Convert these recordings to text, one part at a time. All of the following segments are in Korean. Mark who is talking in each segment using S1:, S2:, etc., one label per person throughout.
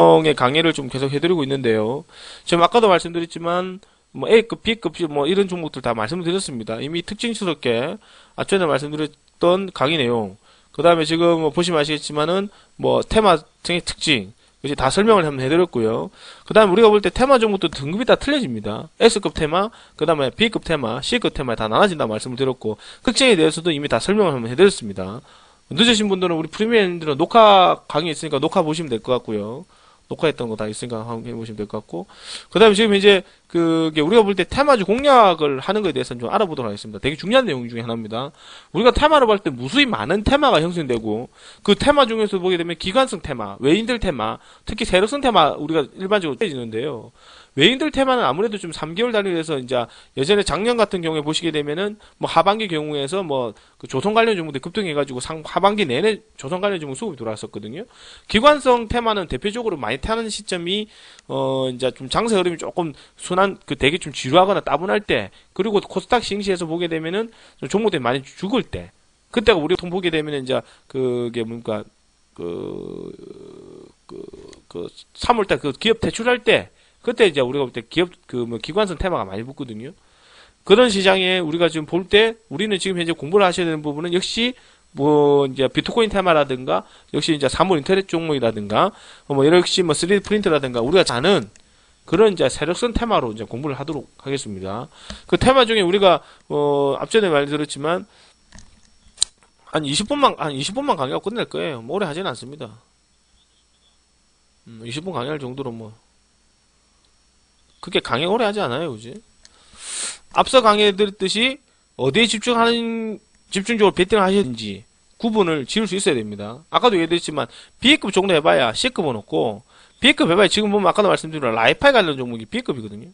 S1: 의 강의를 좀 계속 해드리고 있는데요. 지금 아까도 말씀드렸지만 뭐 A급, B급 뭐 이런 종목들 다 말씀드렸습니다. 이미 특징스럽게 앞전에 말씀드렸던 강의 내용. 그 다음에 지금 뭐 보시면 아시겠지만은 뭐 테마의 특징 이제 다 설명을 한번 해드렸고요. 그 다음에 우리가 볼 때 테마 종목도 등급이 다 틀려집니다. S급 테마, 그 다음에 B급 테마, C급 테마 다 나눠진다 말씀을 드렸고 특징에 대해서도 이미 다 설명을 한번 해드렸습니다. 늦으신 분들은 우리 프리미엄들은 녹화 강의 있으니까 녹화 보시면 될 것 같고요. 녹화했던 거 다 있으니까 한번 해보시면 될 것 같고. 그 다음에 지금 이제, 그게 우리가 볼 때 테마주 공략을 하는 것에 대해서는 좀 알아보도록 하겠습니다. 되게 중요한 내용 중에 하나입니다. 우리가 테마로 볼때 무수히 많은 테마가 형성되고, 그 테마 중에서 보게 되면 기관성 테마, 외인들 테마, 특히 세력성 테마 우리가 일반적으로 떼지는데요. 외인들 테마는 아무래도 좀 3개월 단위에서 이제 예전에 작년 같은 경우에 보시게 되면은 뭐 하반기 경우에서 뭐 그 조선 관련 종목들 급등해가지고 상 하반기 내내 조선 관련 종목 수급이 들어왔었거든요. 기관성 테마는 대표적으로 많이 타는 시점이 어 이제 좀 장세 흐름이 조금 순한 그 되게 좀 지루하거나 따분할 때 그리고 코스닥 시행시에서 보게 되면은 종목들이 많이 죽을 때 그때가 우리가 통 보게 되면은 이제 그게 뭡니까 그 그, 그, 3월달 그 기업 대출할 때, 그때 이제 우리가 볼 때 기업 그 뭐 기관성 테마가 많이 붙거든요. 그런 시장에 우리가 지금 볼 때 우리는 지금 현재 공부를 하셔야 되는 부분은 역시 뭐 이제 비트코인 테마라든가 역시 이제 사물 인터넷 종목이라든가 뭐 역시 뭐 3D 프린트라든가 우리가 자는 그런 이제 세력성 테마로 이제 공부를 하도록 하겠습니다. 그 테마 중에 우리가 어 앞전에 말드렸지만 한 20분만 한 20분만 강의가 끝낼 거예요. 뭐 오래 하지는 않습니다. 음, 20분 강의할 정도로 뭐 그게 강의 오래 하지 않아요, 그지? 앞서 강의해 드렸듯이 어디에 집중하는 집중적으로 베팅을 하셨는지 구분을 지을 수 있어야 됩니다. 아까도 얘기했지만 B급 정도 해봐야 C급은 없고 B급 해봐야 지금 보면 아까도 말씀드린 라이파이 관련 종목이 B급이거든요.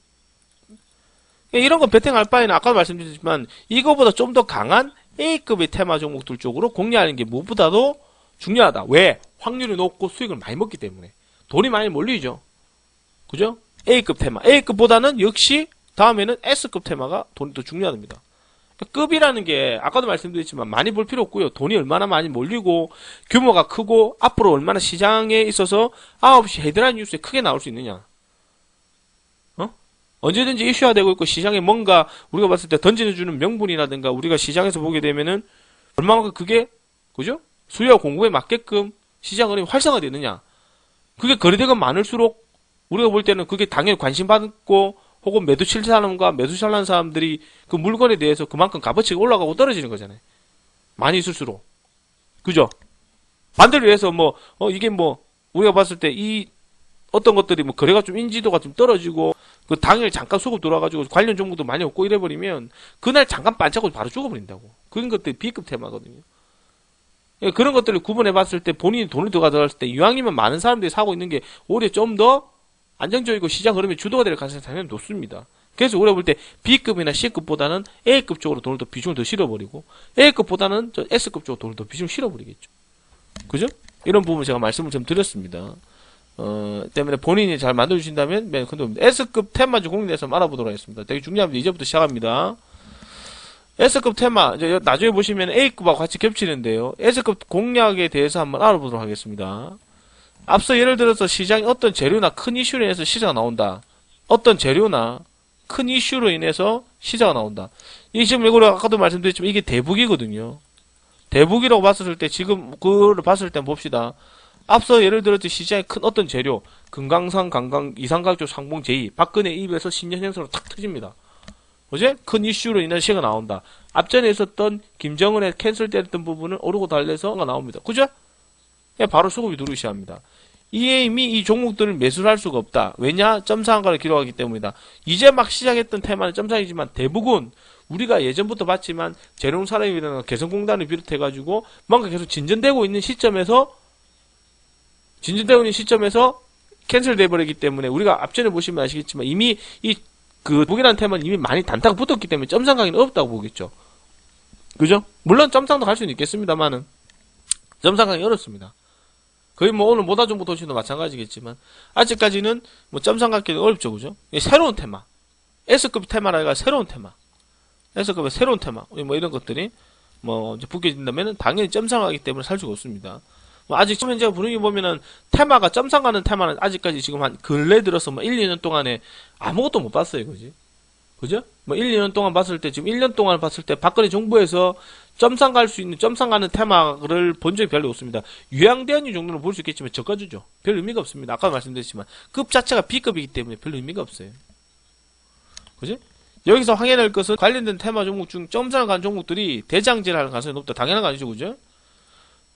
S1: 이런 거 베팅할 바에는 아까도 말씀드렸지만 이거보다 좀 더 강한 A급의 테마 종목들 쪽으로 공략하는 게 무엇보다도 중요하다. 왜? 확률이 높고 수익을 많이 먹기 때문에. 돈이 많이 몰리죠. 그죠? A급 테마. A급보다는 역시 다음에는 S급 테마가 돈이 더 중요합니다. 급이라는 게 아까도 말씀드렸지만 많이 볼 필요 없고요. 돈이 얼마나 많이 몰리고 규모가 크고 앞으로 얼마나 시장에 있어서 9시 헤드라인 뉴스에 크게 나올 수 있느냐. 어? 언제든지 이슈화되고 있고 시장에 뭔가 우리가 봤을 때 던져주는 명분이라든가 우리가 시장에서 보게 되면은 얼마만큼 그게 그죠? 수요와 공급에 맞게끔 시장 흐름이 활성화되느냐. 그게 거래대가 많을수록 우리가 볼 때는 그게 당연히 관심 받고 혹은 매도 칠 사람과 매수 잘하는 사람들이 그 물건에 대해서 그만큼 값어치가 올라가고 떨어지는 거잖아요. 많이 있을수록. 그죠? 반대로 해서 뭐, 어, 이게 뭐, 우리가 봤을 때 이 어떤 것들이 뭐 거래가 좀 인지도가 좀 떨어지고 그 당일 잠깐 수급 돌아가지고 관련 종목도 많이 없고 이래버리면 그날 잠깐 반짝고 바로 죽어버린다고. 그런 것들이 B급 테마거든요. 예, 그런 것들을 구분해 봤을 때 본인이 돈을 더 가져갔을 때 이왕이면 많은 사람들이 사고 있는 게 오히려 좀 더 안정적이고 시장 흐름이 주도가 될 가능성이 당연히 높습니다. 그래서 우리가 볼 때 B급이나 C급보다는 A급 쪽으로 돈을 더 비중을 더 실어버리고 A급보다는 저 S급 쪽으로 돈을 더 비중을 실어버리겠죠. 그죠? 이런 부분 제가 말씀을 좀 드렸습니다. 어, 때문에 본인이 잘 만들어주신다면 매우 큰 도움입니다. S급 테마주 공인해서 알아보도록 하겠습니다. 되게 중요합니다. 이제부터 시작합니다. S급 테마, 나중에 보시면 A급하고 같이 겹치는데요. S급 공략에 대해서 한번 알아보도록 하겠습니다. 앞서 예를 들어서 시장에 어떤 재료나 큰 이슈로 인해서 시세가 나온다. 어떤 재료나 큰 이슈로 인해서 시세가 나온다. 이 지금 이거 아까도 말씀드렸지만 이게 대북이거든요. 대북이라고 봤을 때 지금 그거를 봤을 때 봅시다. 앞서 예를 들었듯이 시장에 큰 어떤 재료, 금강산, 강강, 이산가족 상봉 제2, 박근혜 입에서 신년 행사로 탁 터집니다. 어제 큰 이슈로 인한 시가 나온다. 앞전에 있었던 김정은의 캔슬됐던 부분을 오르고 달래서가 나옵니다. 그죠? 예, 바로 수급이 들어오기 시작합니다. 이미 이 종목들을 매수를 할 수가 없다. 왜냐? 점상 한가를 기록하기 때문이다. 이제 막 시작했던 테마는 점상이지만 대부분 우리가 예전부터 봤지만 재롱사람이나 개성공단을 비롯해가지고 뭔가 계속 진전되고 있는 시점에서 진전되고 있는 시점에서 캔슬돼 버리기 때문에 우리가 앞전에 보시면 아시겠지만 이미 이그 독이라는 테마는 이미 많이 단타가 붙었기 때문에 점상 가기는 어렵다고 보겠죠. 그죠? 물론 점상도 갈 수는 있겠습니다만은 점상 가기 어렵습니다. 거의 뭐 오늘 모다종부 도시도 마찬가지겠지만 아직까지는 뭐 점상 갖기는 어렵죠, 그죠? 새로운 테마, S급 테마라가 새로운 테마, S급의 새로운 테마, 뭐 이런 것들이 뭐 이제 된다면 당연히 점상하기 때문에 살 수가 없습니다. 뭐 아직 지금 현재 분위기 보면은 테마가 점상 가는 테마는 아직까지 지금 한 근래 들어서 뭐 1, 2년 동안에 아무것도 못 봤어요, 그지? 그죠? 뭐 1, 2년 동안 봤을 때 지금 1년 동안 봤을 때 박근혜 정부에서 점상 갈 수 있는 점상 가는 테마를 본 적이 별로 없습니다. 유양대한유 정도는 볼 수 있겠지만 저가주죠. 별 의미가 없습니다. 아까 말씀드렸지만 급 자체가 B급이기 때문에 별 의미가 없어요. 그지? 여기서 확인할 것은 관련된 테마 종목 중 점상 간 종목들이 대장질 할 가능성이 높다. 당연한 거 아니죠, 그죠?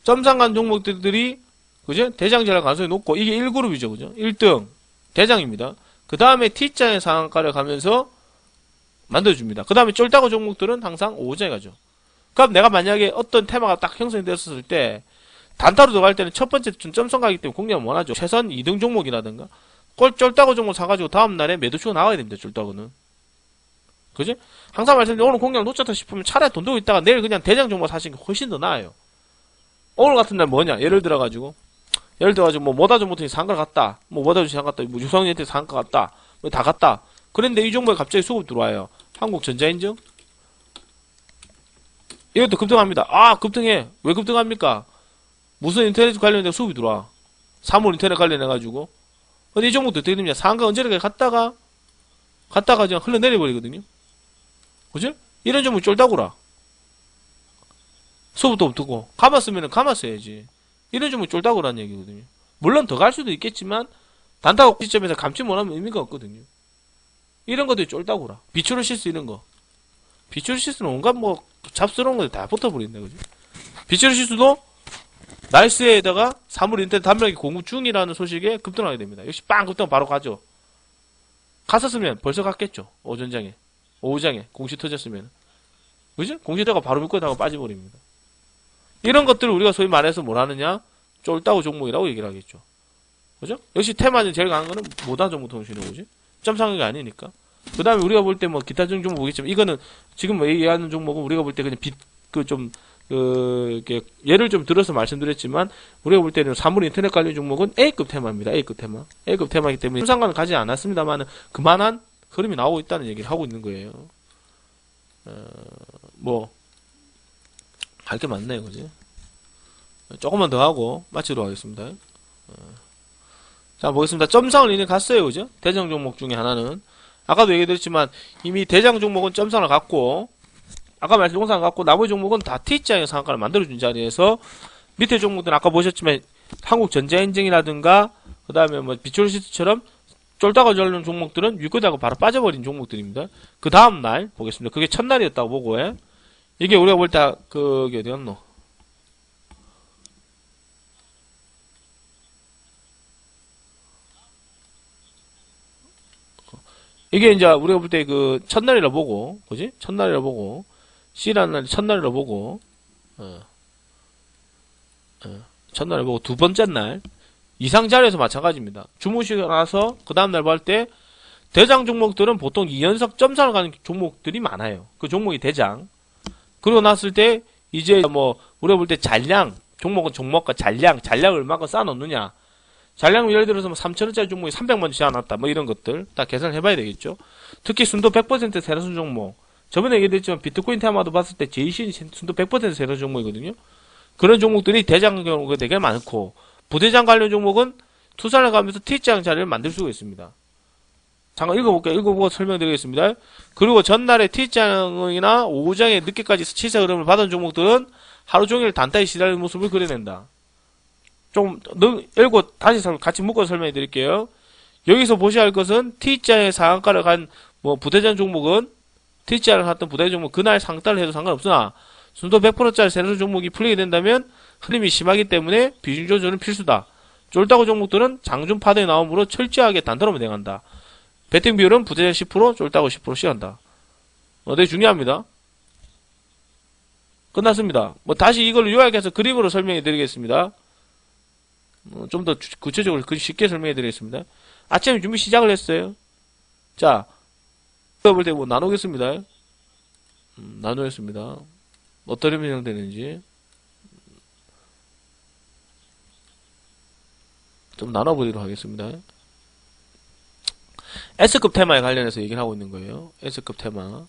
S1: 점상 간 종목들이 그죠? 대장질 할 가능성이 높고 이게 1그룹이죠, 그죠? 1등 대장입니다. 그 다음에 T자의 상한가를 가면서 만들어줍니다. 그 다음에 쫄다고 종목들은 항상 5장에 가죠. 그럼 내가 만약에 어떤 테마가 딱 형성됐었을 때 단타로 들어갈 때는 첫 번째 좀 점성 가기 때문에 공략을 원하죠. 최선 2등 종목이라든가 꼴 쫄다고 종목 사가지고 다음날에 매도치고 나가야 됩니다. 쫄다고는. 그지? 항상 말씀드린 오늘 공략 놓쳤다 싶으면 차라리 돈 들고 있다가 내일 그냥 대장 종목 사시는 게 훨씬 더 나아요. 오늘 같은 날 뭐냐? 예를 들어가지고 예를 들어가지고 뭐 모다조 모터니 상가 갔다. 뭐 모다조 상 갔다. 뭐 유성이한테 상가 갔다. 뭐 다 갔다. 그런데 이 종목에 갑자기 수급 들어와요. 한국전자인증? 이것도 급등합니다. 아, 급등해. 왜 급등합니까? 무슨 인터넷 관련된 수급이 들어와. 3월 인터넷 관련해가지고. 근데 이 종목도 어떻게 됩니까? 상가 언제까지 갔다가, 갔다가 그냥 흘러내려버리거든요. 그죠? 이런 종목 쫄다구라. 수급도 없고. 감았으면 감았어야지. 이런 종목 쫄다구라는 얘기거든요. 물론 더 갈 수도 있겠지만, 단타고 시점에서 감지 못하면 의미가 없거든요. 이런 것들이 쫄다구라. 비추를 실수 이런 거. 비추를 실수는 온갖 뭐 잡스러운 것들 다 붙어버린다 그죠? 비추를 실수도 나이스에다가 사물 인터넷 단말기 공급 중이라는 소식에 급등하게 됩니다. 역시 빵 급등 바로 가죠. 갔었으면 벌써 갔겠죠. 오전장에. 오후장에 공시 터졌으면. 그죠? 공시 터가 바로 묶어다가 빠져버립니다. 이런 것들을 우리가 소위 말해서 뭘 하느냐? 쫄다고 종목이라고 얘기를 하겠죠. 그죠? 역시 테마는 제일 강한 거는 모단 종목 통신이 오지? 점상이 아니니까. 그 다음에 우리가 볼 때 뭐 기타 등 종목 보겠지만 이거는 지금 얘기하는 종목은 우리가 볼 때 그냥 빛, 그 좀, 그, 예를 좀 들어서 말씀드렸지만 우리가 볼 때는 사물 인터넷 관련 종목은 A급 테마입니다. A급 테마. A급 테마이기 때문에 상관은 가지 않았습니다만 그만한 흐름이 나오고 있다는 얘기를 하고 있는 거예요. 어, 뭐, 할 게 많네요. 그지? 조금만 더 하고 마치도록 하겠습니다. 어. 자, 보겠습니다. 점상을 이미 갔어요. 그죠? 대장 종목 중에 하나는. 아까도 얘기드렸지만, 이미 대장 종목은 점상을 갔고, 아까 말씀 동상 갖고, 나머지 종목은 다 T자의 상한가를 만들어준 자리에서, 밑에 종목들은 아까 보셨지만, 한국전자인증이라든가, 그 다음에 뭐, 비추얼시트처럼, 쫄다가 절는 종목들은 유거다가 바로 빠져버린 종목들입니다. 그 다음날, 보겠습니다. 그게 첫날이었다고 보고, 해. 이게 우리가 볼 때, 그 게 어디였노? 이게 이제 우리가 볼 때 그 첫날이라 보고, 그지? 첫날이라 보고, C라는 날이 첫날이라 보고, 어, 어, 첫날을 보고 두 번째 날 이상 자리에서 마찬가지입니다. 주무시고 나서 그 다음 날 볼 때 대장 종목들은 보통 2연속 점상을 가는 종목들이 많아요. 그 종목이 대장. 그러고 났을 때 이제 뭐 우리가 볼 때 잔량 종목은 종목과 잔량 잔량을 얼마큼 쌓아놓느냐 잔량 예를 들어서 뭐 3천원짜리 종목이 300만 지어놨다. 뭐 이런 것들 다 계산을 해봐야 되겠죠. 특히 순도 100% 세라순 종목. 저번에 얘기했지만 비트코인 테마도 봤을 때 제이신 순도 100% 세라순 종목이거든요. 그런 종목들이 대장 경우가 되게 많고 부대장 관련 종목은 투자를 가면서 T장 자리를 만들 수가 있습니다. 잠깐 읽어볼게요. 읽어보고 설명드리겠습니다. 그리고 전날에 T장이나 오후장에 늦게까지 시세 흐름을 받은 종목들은 하루 종일 단타에 시달리는 모습을 그려낸다. 좀 읽고 다시 같이 묶어 설명해 드릴게요. 여기서 보셔야 할 것은 T자의 상한가를 간 뭐 부대장 종목은 T자를 갔던 부대장 종목 그날 상따를 해도 상관없으나 순도 100%짜리 세로수 종목이 풀리게 된다면 흐름이 심하기 때문에 비중 조절은 필수다. 쫄다고 종목들은 장중 파동이 나오므로 철저하게 단타로 매행한다. 배팅 비율은 부대장 10%, 쫄다고 10%씩 한다. 어, 되게 중요합니다. 끝났습니다. 뭐 다시 이걸 요약해서 그림으로 설명해 드리겠습니다. 어, 좀더 구체적으로 쉽게 설명해 드리겠습니다. 아침에 준비 시작을 했어요. 자, 볼때뭐 나누겠습니다. 음, 나누겠습니다. 어떻게 변형되는지. 좀 나눠보도록 하겠습니다. S급 테마에 관련해서 얘기를 하고 있는 거예요. S급 테마.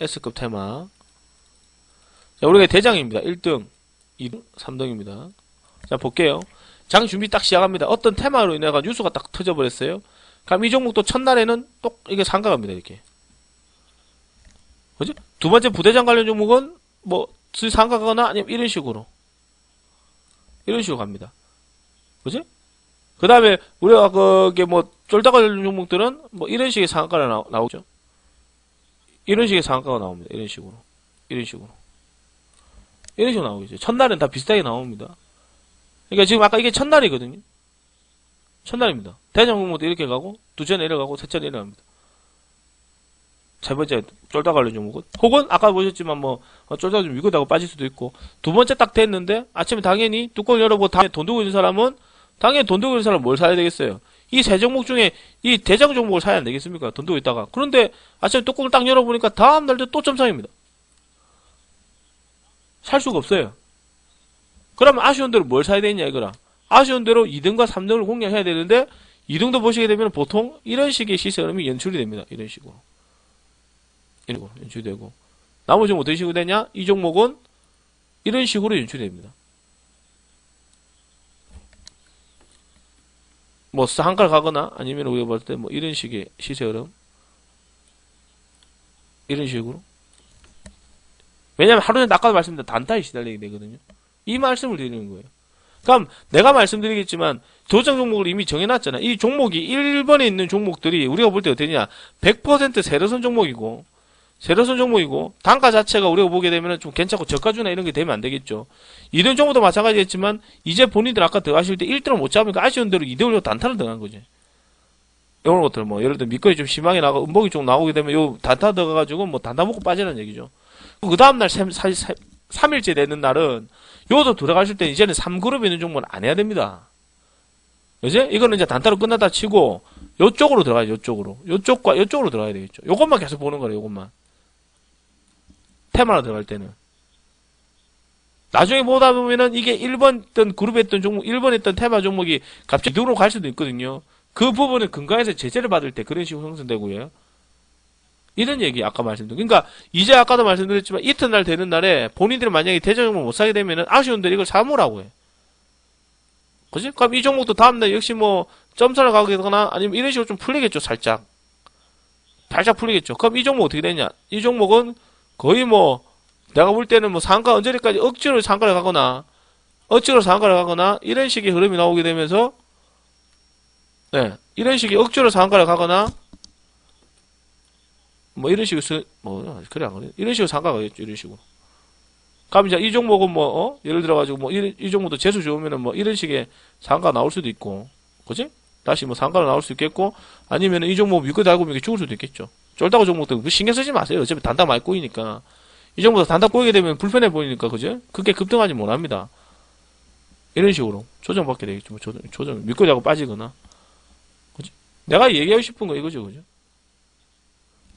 S1: S급 테마. 자, 우리가 대장입니다. 1등, 2등, 3등입니다. 자, 볼게요. 장 준비 딱 시작합니다. 어떤 테마로 인해가 뉴스가 딱 터져버렸어요. 그럼 이 종목도 첫날에는 똑, 이게 상가갑니다, 이렇게. 그지? 두 번째 부대장 관련 종목은, 뭐, 상가가거나 아니면 이런 식으로. 이런 식으로 갑니다. 그지? 그 다음에, 우리가 그게 뭐, 쫄다 관련 종목들은, 뭐, 이런 식의 상가가 나오, 나오죠. 이런 식의 상가가 나옵니다. 이런 식으로. 이런 식으로. 이런 식으로 나오겠죠. 첫날은 다 비슷하게 나옵니다. 그러니까 지금 아까 이게 첫날이거든요. 첫날입니다. 대장 종목도 이렇게 가고, 두째 내려가고, 셋째 내려갑니다. 세 번째 쫄다 관련 종목은 혹은 아까 보셨지만 뭐 어, 쫄다 좀 위급하고 빠질 수도 있고 두 번째 딱 됐는데 아침에 당연히 뚜껑 열어보고 다음에 돈 들고 있는 사람은 당연히 돈 들고 있는 사람은 뭘 사야 되겠어요? 이 세 종목 중에 이 대장 종목을 사야 안 되겠습니까? 돈 들고 있다가 그런데 아침에 뚜껑을 딱 열어보니까 다음 날도 또 점상입니다. 살 수가 없어요. 그러면 아쉬운 대로 뭘 사야 되냐 이거라. 아쉬운 대로 2등과 3등을 공략해야 되는데 2등도 보시게 되면 보통 이런 식의 시세 흐름이 연출이 됩니다. 이런 식으로. 이런 식으로 연출이 되고. 나머지 종목 어떤 식으로 되냐? 이 종목은 이런 식으로 연출이 됩니다. 뭐 상가를 가거나 아니면 우리가 볼 때 뭐 이런 식의 시세 흐름 이런 식으로 왜냐면 하루 전에 아까도 말씀드린 단타에 시달리게 되거든요. 이 말씀을 드리는 거예요. 그럼 내가 말씀드리겠지만 도장 종목을 이미 정해놨잖아. 이 종목이 1번에 있는 종목들이 우리가 볼 때 어떠냐? 100% 세로선 종목이고 세로선 종목이고 단가 자체가 우리가 보게 되면 좀 괜찮고 저가주나 이런 게 되면 안 되겠죠. 2등 종목도 마찬가지겠지만 이제 본인들 아까 들어가실 때 1등을 못 잡으니까 아쉬운 대로 2등으로 단타를 들어간 거지. 이런 것들 뭐 예를 들어 밑거리 좀 심하게 나가 음복이 좀 나오게 되면 요 단타 들어가가지고 뭐 단타 먹고 빠지는 얘기죠. 그 다음날 3일째 되는 날은 요도 들어가실 때 이제는 3그룹 있는 종목은 안 해야 됩니다. 그지? 이거는 이제 단타로 끝났다 치고 요쪽으로 들어가야죠. 요쪽으로. 요쪽과 요쪽으로 들어가야 되겠죠. 요것만 계속 보는 거예요. 요것만. 테마로 들어갈 때는. 나중에 보다 보면은 이게 1번 있던 그룹에 있던 종목, 1번에 있던 테마 종목이 갑자기 2등으로 갈 수도 있거든요. 그 부분을 근거해서 제재를 받을 때 그런 식으로 형성되고요. 이런 얘기 아까 말씀드린 그러니까 이제 아까도 말씀드렸지만 이튿날 되는 날에 본인들이 만약에 대전 종목 못 사게 되면은 아쉬운데 이걸 사모라고 해. 그지? 그럼 이 종목도 다음날 역시 뭐 점사를 가게 되거나 아니면 이런 식으로 좀 풀리겠죠 살짝. 살짝 풀리겠죠. 그럼 이 종목 어떻게 되냐? 이 종목은 거의 뭐 내가 볼 때는 뭐 상가 언제까지 억지로 상가를 가거나 억지로 상가를 가거나 이런 식의 흐름이 나오게 되면서 네 이런 식의 억지로 상가를 가거나 뭐 이런 식으로 쓰, 뭐 그래 안 그래? 이런 식으로 상가가 겠죠 이런 식으로. 그럼 이제 이 종목은 뭐 어? 예를 들어 가지고 뭐 이, 이 종목도 재수 좋으면은 뭐 이런 식의 상가 나올 수도 있고 그지? 다시 뭐 상가로 나올 수 있겠고 아니면 이 종목 믿고 달고 보면 죽을 수도 있겠죠. 쫄다고 종목들 신경 쓰지 마세요. 어차피 단단 많이 꼬이니까. 이 정도 단단 꼬이게 되면 불편해 보이니까 그죠 그게 급등하지 못합니다. 이런 식으로 조정받게 되겠죠. 뭐 조정 조정 믿고 자고 빠지거나. 그지? 내가 얘기하고 싶은 거 이거죠 그죠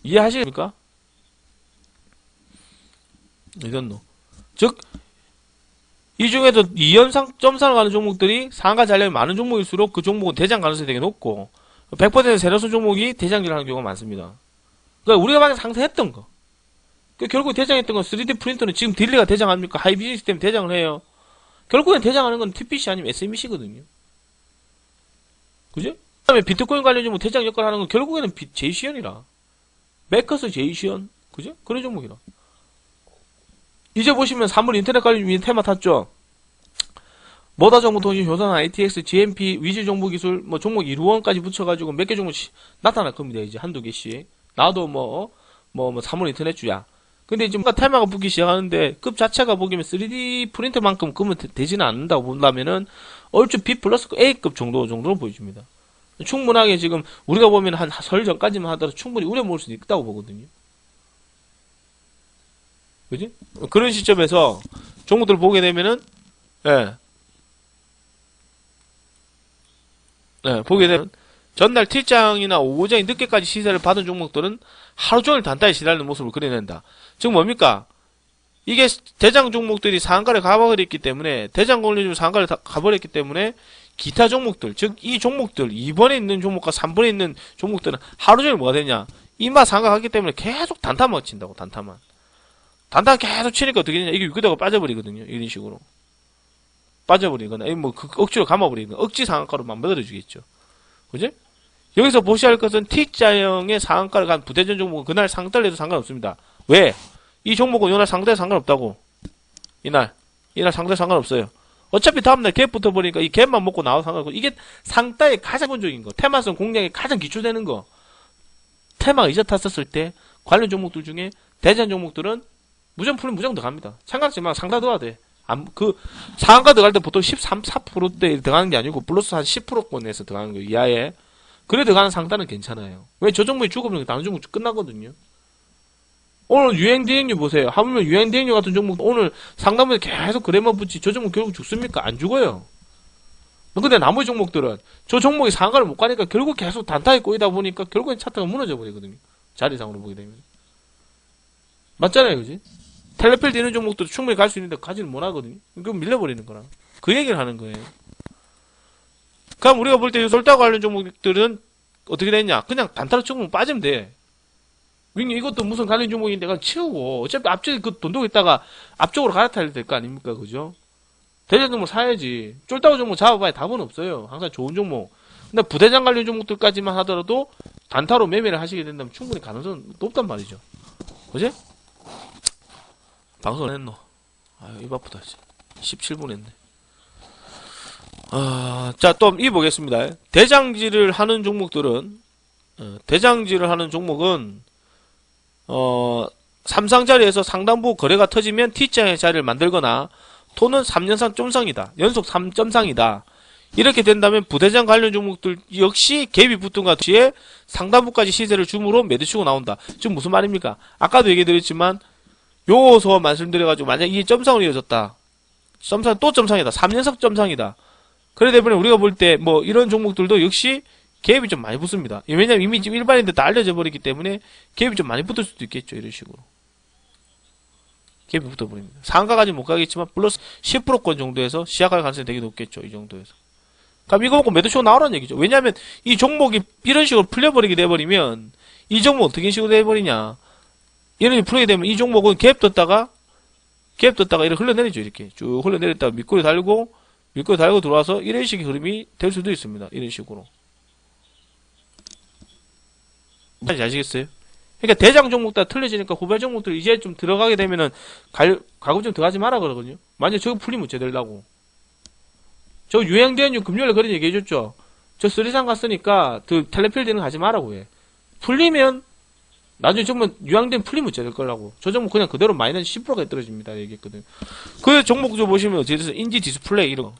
S1: 이해하십니까? 이건노. 즉, 이 중에도 2연상 점상을 가는 종목들이 상가 잔량이 많은 종목일수록 그 종목은 대장 가능성이 되게 높고 100% 세로선 종목이 대장기를 하는 경우가 많습니다. 그러니까 우리가 방금 상세했던 거. 그 결국 대장했던 건 3D 프린터는 지금 딜리가 대장 아닙니까? 하이 비즈니스 때문에 대장을 해요. 결국엔 대장하는 건 TPC 아니면 SMEC거든요. 그죠? 그 다음에 비트코인 관련 종목 대장 역할을 하는 건 결국에는 제시연이라. 메커스 제이시언 그죠? 그런 종목이라. 이제 보시면 사물 인터넷 관련 위인 테마 탔죠. 모다 정보통신, 효산, ITX, GMP, 위즈 정보기술, 뭐 종목 1호원까지 붙여가지고 몇 개 종목 나타날 겁니다. 이제 한두 개씩. 나도 뭐, 뭐, 뭐, 사물 인터넷 주야. 근데 이제 뭔가 테마가 붙기 시작하는데 급 자체가 보기면 3D 프린터만큼 금은 되 지는 않는다고 본다면은 얼추 B 플러스 A급 정도 정도로 보여집니다. 충분하게 지금 우리가 보면 한 설 전까지만 하더라도 충분히 우려 먹을 수 있다고 보거든요. 그지? 그런 시점에서 종목들 보게 되면은 예. 예, 보게 되면 전날 T장이나 오장이 늦게까지 시세를 받은 종목들은 하루 종일 단타에 시달리는 모습을 그려낸다. 즉 뭡니까? 이게 대장 종목들이 상가를 가버렸기 때문에 대장 권리주 상가를 가버렸기 때문에 기타 종목들, 즉 이 종목들 2번에 있는 종목과 3번에 있는 종목들은 하루 종일 뭐가 되냐? 이마 상각하기 때문에 계속 단타만 친다고 단타만. 단타 계속 치니까 어떻게 되냐? 이게 위기다가 빠져버리거든요. 이런 식으로. 빠져버리거나, 뭐, 그, 억지로 감아버리거나, 억지 상한가로 만들어주겠죠. 그지? 여기서 보셔야 할 것은 T자형의 상한가를 간 부대전 종목은 그날 상달해도 상관없습니다. 왜? 이 종목은 이날 상달에 상관없다고. 이날. 이날 상달에 상관없어요. 어차피 다음날 갭 붙어버리니까 이 갭만 먹고 나와도 상관없고, 이게 상따의 가장 기본적인 거. 테마성 공략에 가장 기초되는 거. 테마 의자 탔었을 때 관련 종목들 중에 대전 종목들은 무조건 풀면 무조건 들어갑니다. 상관없지만 상다 들어야 돼. 안, 그, 상한가 들어갈 때 보통 13, 4%대 들어가는 게 아니고, 플러스 한 10%권에서 들어가는 거예요, 이하에. 그래 들어가는 상단은 괜찮아요. 왜 저 종목이 죽으면 다른 종목 끝나거든요. 오늘 유행 대행료 보세요. 하물며 유행 대행료 같은 종목 오늘 상담에 계속 그래만 붙지 저 종목 결국 죽습니까? 안 죽어요. 근데 나머지 종목들은 저 종목이 상한가를 못 가니까 결국 계속 단타에 꼬이다 보니까 결국엔 차트가 무너져 버리거든요. 자리상으로 보게 되면. 맞잖아요, 그지? 텔레필 되는 종목도 충분히 갈 수 있는데 가지는 못하거든요. 그럼 밀려버리는 거라. 그 얘기를 하는 거예요. 그럼 우리가 볼때 유솔타 관련 종목들은 어떻게 됐냐? 그냥 단타로 조금 빠지면 돼. 윙 이것도 무슨 관련 종목인데 그냥 치우고 어차피 앞쪽에 그 돈도 있다가 앞쪽으로 갈아타야 될 거 아닙니까? 그죠? 대전 종목 사야지. 쫄따구 종목 잡아봐야 답은 없어요. 항상 좋은 종목. 근데 부대장 관련 종목들까지만 하더라도 단타로 매매를 하시게 된다면 충분히 가능성은 높단 말이죠. 그지? 방송 을 했노? 아유, 입 아프다, 진짜. 17분 했네. 아, 자, 또 이 보겠습니다. 대장지를 하는 종목들은, 어, 대장지를 하는 종목은, 어, 삼상자리에서 상단부 거래가 터지면 T자의 자리를 만들거나, 토는 3년상 점상이다. 연속 3점상이다. 이렇게 된다면 부대장 관련 종목들 역시 갭이 붙은 것 같이 상단부까지 시세를 줌으로 매도치고 나온다. 지금 무슨 말입니까? 아까도 얘기 드렸지만, 요소 말씀드려가지고 만약 이게 점상으로 이어졌다. 점상 또 점상이다. 3년석 점상이다. 그래 때문에 우리가 볼 때 뭐 이런 종목들도 역시 갭이 좀 많이 붙습니다. 왜냐면 이미 지금 일반인들 다 알려져 버리기 때문에 갭이 좀 많이 붙을 수도 있겠죠. 이런 식으로. 갭이 붙어버립니다. 상가까지 못 가겠지만 플러스 10%권 정도에서 시작할 가능성이 되게 높겠죠. 이 정도에서. 그럼 이거 먹고 매도쇼 나오라는 얘기죠. 왜냐하면 이 종목이 이런 식으로 풀려버리게 돼버리면 이 종목 어떻게 식으로 돼버리냐. 이런 식으로 풀게 되면 이 종목은 갭 떴다가 갭 떴다가 이렇게 흘러내리죠. 이렇게 쭉 흘러내렸다가 밑꼬리 달고 밑꼬리 달고 들어와서 이런 식의 흐름이 될 수도 있습니다. 이런 식으로. 무슨 아시겠어요? 그러니까 대장 종목 다 틀려지니까 후배 종목들 이제 좀 들어가게 되면은 갈, 가급 좀 들어가지 마라 그러거든요. 만약 저거 풀리면 제대로라고. 저 유행 대행료 금요일에 그런 얘기 해줬죠. 저 쓰리상 갔으니까 그 텔레필드는 가지 마라고 해. 풀리면 나중에 정말 유황된 풀리면 제될 거라고. 저 종목 그냥 그대로 마이너스 10%가 떨어집니다. 얘기했거든요. 그 종목 좀 보시면 어찌 됐어 인지 디스플레이 이런 거.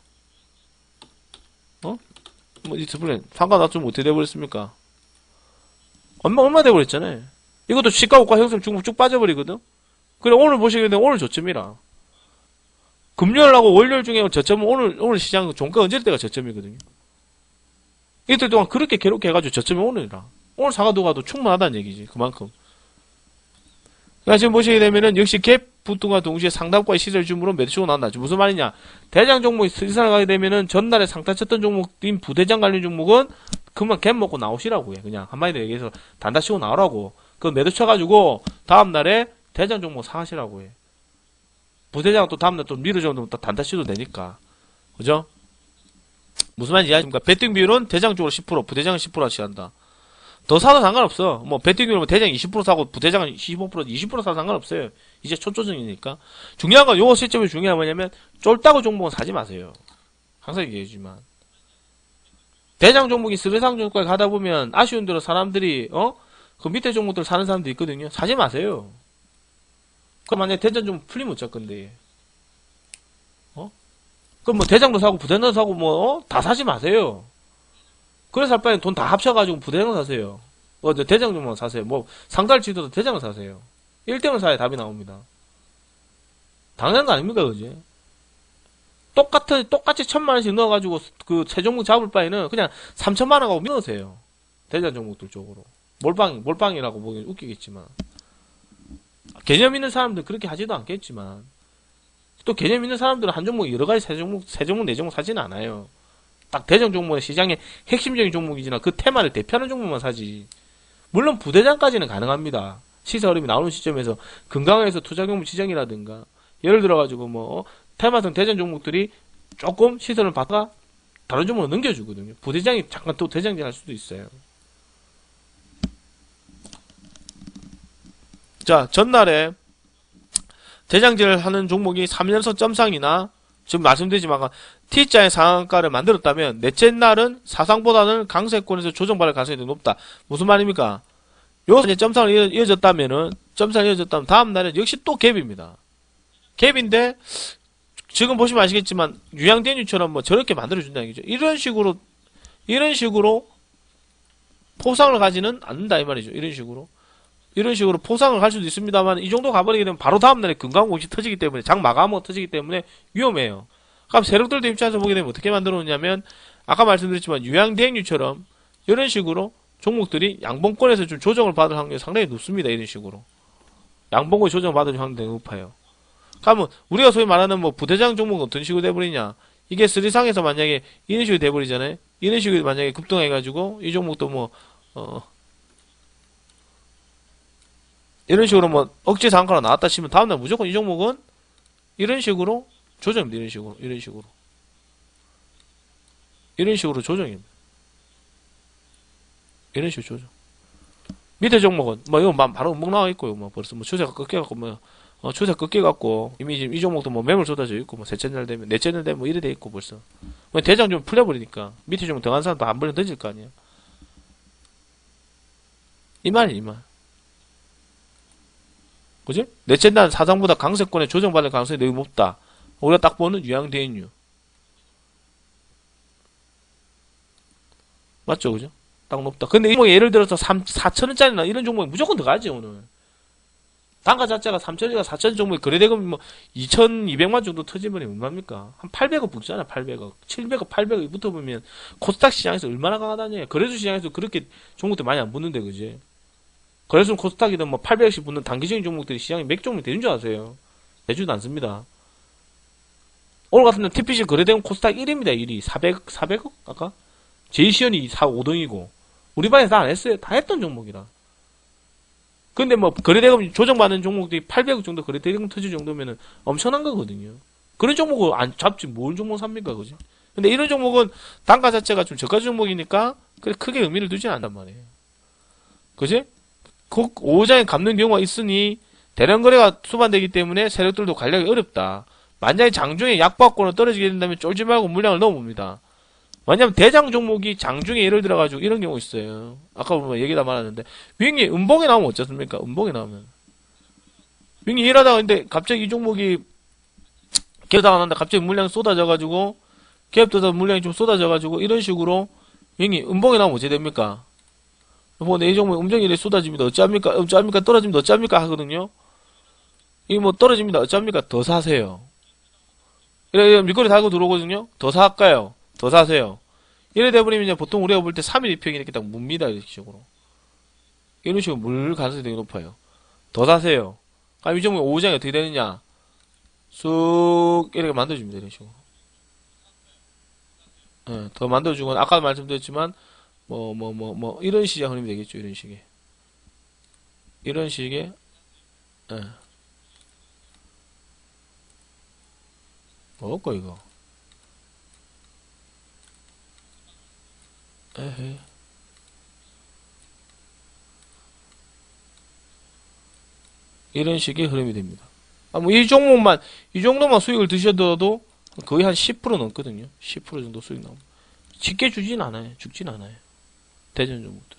S1: 어? 뭐 디스플레이 상가 낮좀 어떻게 돼버렸습니까? 얼마 얼마 돼버렸잖아요. 이것도 시가 고가 형성 중국 쭉 빠져버리거든. 그래 오늘 보시게 되면 오늘 저점이라. 금요일하고 월요일 중에 저점은 오늘 오늘 시장 종가 언제 때가 저점이거든요. 이틀 동안 그렇게 괴롭게 해가지고 저점이 오늘이라. 오늘 사가도 가도 충분하다는 얘기지. 그만큼. 그러니까 지금 보시게 되면은 역시 갭 부통과 동시에 상담과의 시설 줌으로 매도치고 나온다. 무슨 말이냐? 대장 종목이 스리산을 가게 되면은 전날에 상타 쳤던 종목인 부대장 관련 종목은 그만 갭 먹고 나오시라고 해. 그냥 한마디로 얘기해서 단다 치고 나오라고. 그 매도 쳐가지고 다음날에 대장 종목 사가시라고 해. 부대장 또 다음날 또 밀어줘도 또 단다 치도 되니까. 그죠? 무슨 말인지 이해하십니까? 배팅 비율은 대장 쪽으로 10%, 부대장은 10%씩 한다. 더 사도 상관없어. 뭐, 배팅 비율은 대장 20% 사고 부대장은 15%, 20% 사도 상관없어요. 이제 초조정이니까. 중요한 건 요거 시점이 중요한 뭐냐면, 쫄따고 종목은 사지 마세요. 항상 얘기해주지만. 대장 종목이 스르상 종목까지 가다 보면 아쉬운 대로 사람들이, 어? 그 밑에 종목들 사는 사람도 있거든요. 사지 마세요. 그럼 만약에 대장 좀 풀리면 어쩔 건데. 어? 그럼 뭐 대장도 사고 부대장도 사고 뭐, 어? 다 사지 마세요. 그래서 할 바에 돈 다 합쳐가지고 부대장 사세요. 어, 대장 좀 사세요. 뭐, 상달 치더라도 대장 사세요. 1등을 사야 답이 나옵니다. 당연한 거 아닙니까, 그지? 똑같은, 똑같이 천만 원씩 넣어가지고 그세 종목 잡을 바에는 그냥 3천만 원 하고 넣으세요. 대장 종목들 쪽으로. 몰빵, 몰빵이라고 보기 웃기겠지만. 개념 있는 사람들 그렇게 하지도 않겠지만. 또 개념 있는 사람들은 한 종목 여러 가지 세 종목, 세 종목, 네 종목 사지는 않아요. 딱 대장 종목은 시장의 핵심적인 종목이지만 그 테마를 대표하는 종목만 사지. 물론 부대장까지는 가능합니다. 시세 흐름이 나오는 시점에서 건강해서 투자경무 지정이라든가 예를 들어가지고 뭐 테마성 대전 종목들이 조금 시선을 받다가 다른 종목으로 넘겨주거든요. 부대장이 잠깐 또 대장질 할 수도 있어요. 자, 전날에 대장질을 하는 종목이 3연속 점상이나 지금 말씀드리지만 T자의 상한가를 만들었다면 넷째 날은 사상보다는 강세권에서 조정받을 가능성이 더 높다. 무슨 말입니까? 이제 점상을 이어- 이어 졌다면은 점상이 이어졌다면 다음 날은 역시 또 갭입니다. 갭인데 지금 보시면 아시겠지만 유양대뉴처럼 뭐 저렇게 만들어준다는 얘기죠. 이런 식으로 이런 식으로 포상을 가지는 않는다 이 말이죠. 이런 식으로 이런 식으로 포상을 갈 수도 있습니다만 이 정도 가버리게 되면 바로 다음 날에 금강공시 터지기 때문에 장 마감호 터지기 때문에 위험해요. 그럼 세력들도 입장에서 보게 되면 어떻게 만들어 놓냐면 아까 말씀드렸지만 유양대행유처럼 이런 식으로 종목들이 양봉권에서 좀 조정을 받을 확률이 상당히 높습니다. 이런 식으로 양봉권 조정을 받을 확률이 높아요. 그러면 우리가 소위 말하는 뭐 부대장 종목은 어떤 식으로 돼버리냐? 이게 쓰리상에서 만약에 이런 식으로 돼버리잖아요. 이런 식으로 만약에 급등해가지고 이 종목도 뭐 어, 이런 식으로 뭐 억지 상한가로 나왔다 치면 다음날 무조건 이 종목은 이런 식으로 조정입니다. 이런 식으로 이런 식으로 이런 식으로 조정입니다. 이런 식으로 조정. 밑에 종목은 뭐막 바로 음봉 나와 있고요. 뭐 벌써 뭐 추세가 꺾여갖고 뭐 어, 추세 꺾여갖고 이미 지금 이 종목도 뭐 매물 쏟아져 있고 뭐 셋째 날 되면 넷째 날 되면 뭐 이래 돼 있고 벌써 뭐 대장 좀 풀려버리니까 밑에 좀 더한 사람도 한 번에 던질 거 아니야. 이 말이 이 말. 그지? 넷째 날 사상보다 강세권에 조정받을 가능성이 너무 높다. 우리가 딱 보는 유양대인유. 맞죠, 그죠? 딱 높다. 근데 이 종목 예를 들어서 3, 4천원짜리나 이런 종목이 무조건 들어가지, 오늘. 단가 자체가 3천원이가 4천 종목이 거래대금이 뭐 2,200만 정도 터지면 얼마입니까? 한 800억 붙잖아, 800억. 700억, 800억이 붙어보면 코스닥 시장에서 얼마나 강하다냐. 거래소 시장에서 그렇게 종목들 많이 안 붙는데, 그지? 거래소 코스닥이든 뭐 800억씩 붙는 단기적인 종목들이 시장에 몇 종목이 되는 줄 아세요? 되지도 않습니다. 오늘 같은 날 TPC 거래대금 코스닥 1위입니다, 1위. 400, 400억? 아까? 제이시언이 4, 5등이고. 우리 반에 다안 했어요. 다 했던 종목이라. 근데 뭐, 거래대금 조정받는 종목들이 800억 정도 거래대금 터질 정도면은 엄청난 거거든요. 그런 종목을 안 잡지, 뭘 종목 삽니까, 그지? 근데 이런 종목은 단가 자체가 좀 저가 종목이니까, 크게 의미를 두지 않단 말이에요. 그지? 그 오장에 갚는 경우가 있으니, 대량 거래가 수반되기 때문에 세력들도 관리하기 어렵다. 만약에 장중에 약박권을 떨어지게 된다면 쫄지 말고 물량을 넣어봅니다. 왜냐면 대장 종목이 장중에 예를 들어가지고 이런 경우 있어요. 아까 보면 얘기 다 말았는데 윙이 음봉이 나오면 어쩌습니까? 음봉이 나오면 윙이 일하다가 근데 갑자기 이 종목이 개다가 난다 갑자기 물량이 쏟아져가지고 개업되다 물량이 좀 쏟아져가지고 이런 식으로 윙이 음봉이 나오면 어찌 됩니까? 뭐, 내 종목 음정일이 쏟아집니다. 어찌합니까? 어찌합니까? 떨어집니다. 어찌합니까? 하거든요. 이 뭐 떨어집니다. 어찌합니까? 더 사세요. 이래 밑거리 달고 들어오거든요. 더 살까요? 더 사세요. 이래 돼버리면 이제 보통 우리가 볼 때 3일 2평이 이렇게 딱 묻니다. 이런 식으로. 이런 식으로 물 가능성이 되게 높아요. 더 사세요. 그럼 이 종목 오장이 어떻게 되느냐? 쑥 이렇게 만들어줍니다. 이런 식으로. 예, 더 만들어주고 아까 말씀드렸지만 뭐뭐 뭐 뭐 이런 시장 흐름이 되겠죠. 이런 식의. 이런 식의 예. 뭐고 이거? 에헤. 이런 식의 흐름이 됩니다. 아, 뭐, 이 종목만, 이 정도만 수익을 드셔도 거의 한 10% 넘거든요. 10% 정도 수익 나옵니다. 쉽게 주진 않아요. 죽진 않아요. 대전 종목들.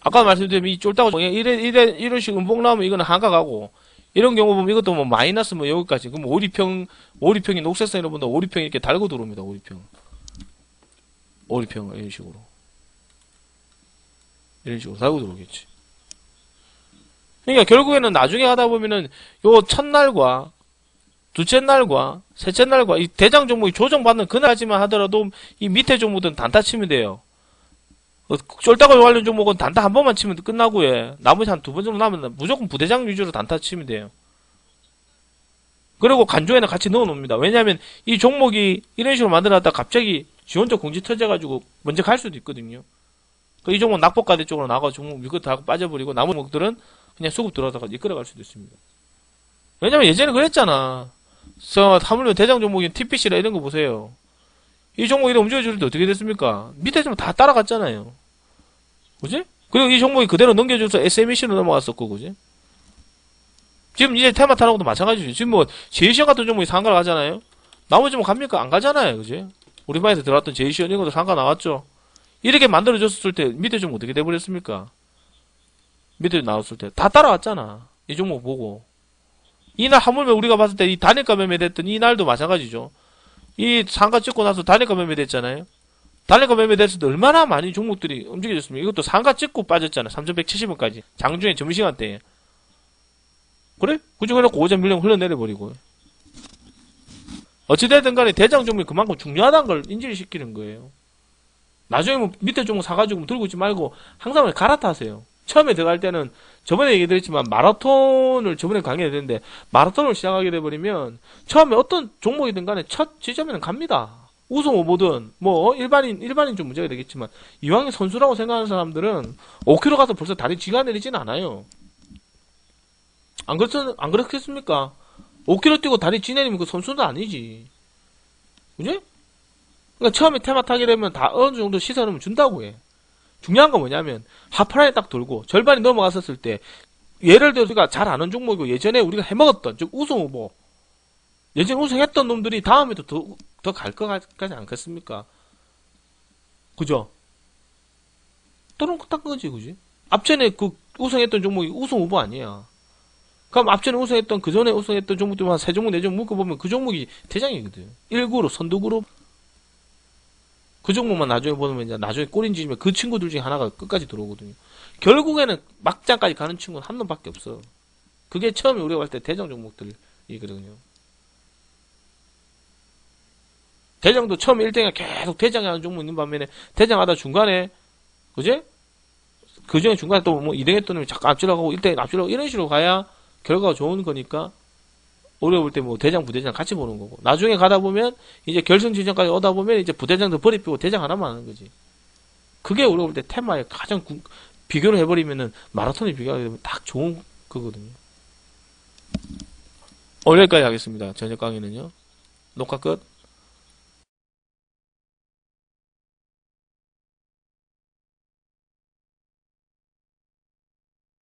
S1: 아까 말씀드린 이 쫄다고, 이래, 이래, 이런 식 음봉 나오면 이거는 가고, 이런 경우 보면 이것도 뭐 마이너스 뭐 여기까지. 그럼 오리평, 오리평이 녹색선 이런 분들 오리평 이렇게 달고 들어옵니다. 오리평. 오리평 이런 식으로. 이런 식으로 달고 들어오겠지. 그러니까 결국에는 나중에 하다 보면은 요 첫날과 둘째 날과 셋째 날과 이 대장 종목이 조정받는 그날까지만 하더라도 이 밑에 종목들은 단타 치면 돼요. 어, 쫄다가 관련 종목은 단타 한 번만 치면 끝나고 예. 나머지 한 두 번 정도 나면 무조건 부대장 위주로 단타 치면 돼요. 그리고 간조에는 같이 넣어 놓습니다. 왜냐하면 이 종목이 이런 식으로 만들어놨다 갑자기 지원적 공지 터져가지고 먼저 갈 수도 있거든요. 그 이 종목 낙폭가대 쪽으로 나가 종목 이거 다 빠져버리고 나머지 종목들은 그냥 수급 들어가다가 이끌어갈 수도 있습니다. 왜냐면 예전에 그랬잖아. 저 하물며 대장 종목인 TPC라 이런 거 보세요. 이 종목이 움직여줄 때 어떻게 됐습니까? 밑에 좀 다 따라갔잖아요. 그지? 그리고 이 종목이 그대로 넘겨줘서 SMEC로 넘어갔었고, 그지? 지금 이제 테마타라고도 마찬가지죠. 지금 뭐, 제이시언 같은 종목이 상가를 가잖아요? 나머지 뭐 갑니까? 안 가잖아요. 그지? 우리 반에서 들어왔던 제이시언 이런 것도 상가 나왔죠? 이렇게 만들어졌을 때 밑에 좀 어떻게 돼버렸습니까? 밑에 나왔을 때. 다 따라왔잖아. 이 종목 보고. 이날 하물며 우리가 봤을 때 이 단일가 매매됐던 이날도 마찬가지죠. 이 상가 찍고 나서 단일가 매매됐잖아요. 단일가 매매됐을 때 얼마나 많이 종목들이 움직여졌습니까? 이것도 상가 찍고 빠졌잖아요. 3,170원까지. 장중에 점심시간 때에. 그래? 그중 해놓고 오전 밀령 흘러내려버리고. 어찌됐든 간에 대장 종목이 그만큼 중요하다는 걸 인지를 시키는 거예요. 나중에 뭐 밑에 종목 사가지고 들고 있지 말고 항상 갈아타세요. 처음에 들어갈 때는 저번에 얘기 드렸지만 마라톤을 저번에 강의했는데 마라톤을 시작하게 돼버리면 처음에 어떤 종목이든 간에 첫 지점에는 갑니다. 우승 후보든 뭐 일반인 일반인 좀 문제가 되겠지만 이왕에 선수라고 생각하는 사람들은 5km 가서 벌써 다리 쥐가 내리진 않아요. 안 그렇 안 그렇겠습니까? 5km 뛰고 다리 쥐 내리면 그 선수는 아니지. 그지? 그러니까 처음에 테마 타게 되면 다 어느 정도 시선을 준다고 해. 중요한 건 뭐냐면 하프라인 딱 돌고 절반이 넘어갔었을 때 예를 들어 우리가 잘 아는 종목이고 예전에 우리가 해먹었던 즉 우승 후보 예전에 우승했던 놈들이 다음에도 더 더 갈 것 같지 않겠습니까? 그죠? 또롱딱 거지 그지? 앞전에 그 우승했던 종목이 우승 후보 아니야. 그럼 앞전에 우승했던 그 전에 우승했던 종목들 한세 종목 네 종목 묶어보면 그 종목이 대장이거든. 1구로 선두그룹 그 종목만 나중에 보면 이제 나중에 꼬린지면 그 친구들 중에 하나가 끝까지 들어오거든요. 결국에는 막장까지 가는 친구는 한 놈밖에 없어. 그게 처음에 우리가 봤을 때 대장 종목들이거든요. 대장도 처음 1등에 계속 대장이 하는 종목 있는 반면에 대장하다 중간에 그지? 그 중에 중간에 또 뭐 2등 했던 놈이 자꾸 앞질러가고 1등 앞질러가고 이런 식으로 가야 결과가 좋은 거니까 우리가 볼때뭐 대장 부대장 같이 보는 거고. 나중에 가다 보면 이제 결승진전까지 오다 보면 이제 부대장도 버리고 대장 하나만 하는 거지. 그게 우리가 볼때 테마에 가장 구- 비교를 해버리면은 마라톤이 비교하게 되면 딱 좋은 거거든요. 오늘 여기까지 하겠습니다. 저녁 강의는요. 녹화 끝